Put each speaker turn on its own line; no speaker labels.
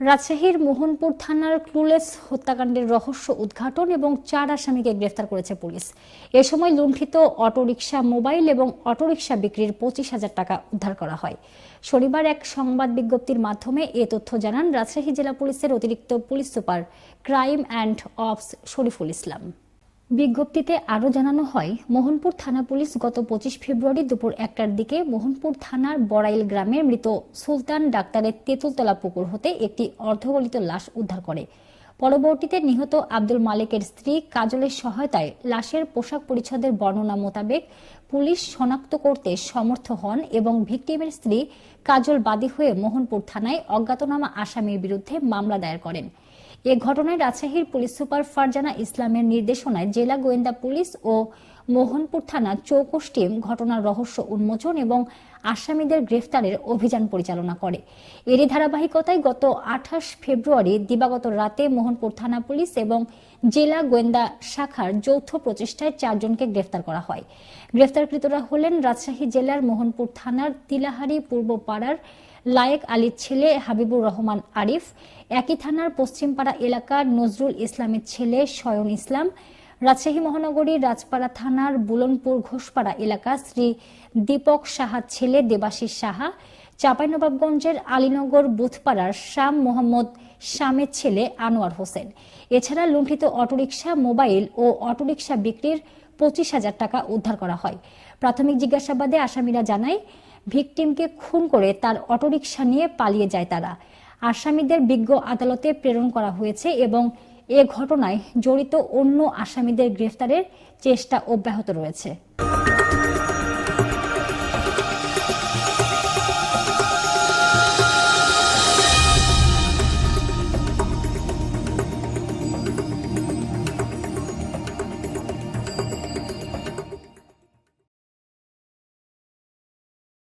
রাজশাহীর মোহনপুর থানার ক্লুলেস হত্যাকাণ্ডের রহস্য উদ্ঘাটন এবং চার আসামিকে গ্রেফতার করেছে পুলিশ। এ সময় লুণ্ঠিত অটোরিকশা মোবাইল এবং অটোরিকশা বিক্রির পঁচিশ হাজার টাকা উদ্ধার করা হয়। শনিবার এক সংবাদ বিজ্ঞপ্তির মাধ্যমে এ তথ্য জানান রাজশাহী জেলা পুলিশের অতিরিক্ত police super crime and ops Shariful Islam. বিজ্ঞপ্তিতে আরও জানানো হয়, মোহনপুর থানা পুলিশ গত পঁচিশ ফেব্রুয়ারি দুপুর একটার দিকে মোহনপুর থানার বড়াইল গ্রামের মৃত সুলতান ডাক্তারের তেঁতুলতলা পুকুর হতে একটি অর্ধগলিত লাশ উদ্ধার করে। পরবর্তীতে নিহত আব্দুল মালিকের স্ত্রী কাজলের সহায়তায় লাশের পোশাক পরিচ্ছদের বর্ণনা মোতাবেক পুলিশ শনাক্ত করতে সমর্থ হন এবং ভিকটিমের স্ত্রী কাজল বাদী হয়ে মোহনপুর থানায় অজ্ঞাতনামা আসামির বিরুদ্ধে মামলা দায়ের করেন। এ ঘটনায় রাজশাহীর পুলিশ সুপার ফারজানা ইসলামের নির্দেশনায় জেলা গোয়েন্দা পুলিশ ও মোহনপুর থানা চৌকস টিম ঘটনার রহস্য উন্মোচন এবং আসামিদের গ্রেফতারের অভিযান পরিচালনা করে। এরই ধারাবাহিকতায় গত আঠাশ ফেব্রুয়ারি দিবাগত রাতে মোহনপুর থানা পুলিশ এবং জেলা গোয়েন্দা শাখার যৌথ প্রচেষ্টায় চারজনকে গ্রেফতার করা হয়। গ্রেফতারকৃতরা হলেন রাজশাহী জেলার মোহনপুর থানার তিলাহারি পূর্ব পাড়ার লায়েক আলীর ছেলে হাবিবুর রহমান আরিফ, একই থানার পশ্চিমপাড়া এলাকার নজরুল ইসলামের ছেলে শয়ন ইসলাম রাজশাহী মহানগরীর রাজপাড়া থানার বুলনপুর ঘোষপাড়া এলাকা শ্রী দীপক সাহার ছেলে দেবাশিস সাহা, চাঁপাইনবাবগঞ্জের আলীনগর বুথপাড়ার শাম মোহাম্মদ শামের ছেলে আনোয়ার হোসেন। এছাড়া লুণ্ঠিত অটোরিকশা, মোবাইল ও অটোরিকশা বিক্রির পঁচিশ হাজার টাকা উদ্ধার করা হয়। প্রাথমিক জিজ্ঞাসাবাদে আসামিরা জানায়, ভিকটিমকে খুন করে তার অটোরিকশা নিয়ে পালিয়ে যায় তারা। আসামিদের বিজ্ঞ আদালতে প্রেরণ করা হয়েছে এবং এ ঘটনায় জড়িত অন্য আসামিদের গ্রেফতারের চেষ্টা অব্যাহত রয়েছে।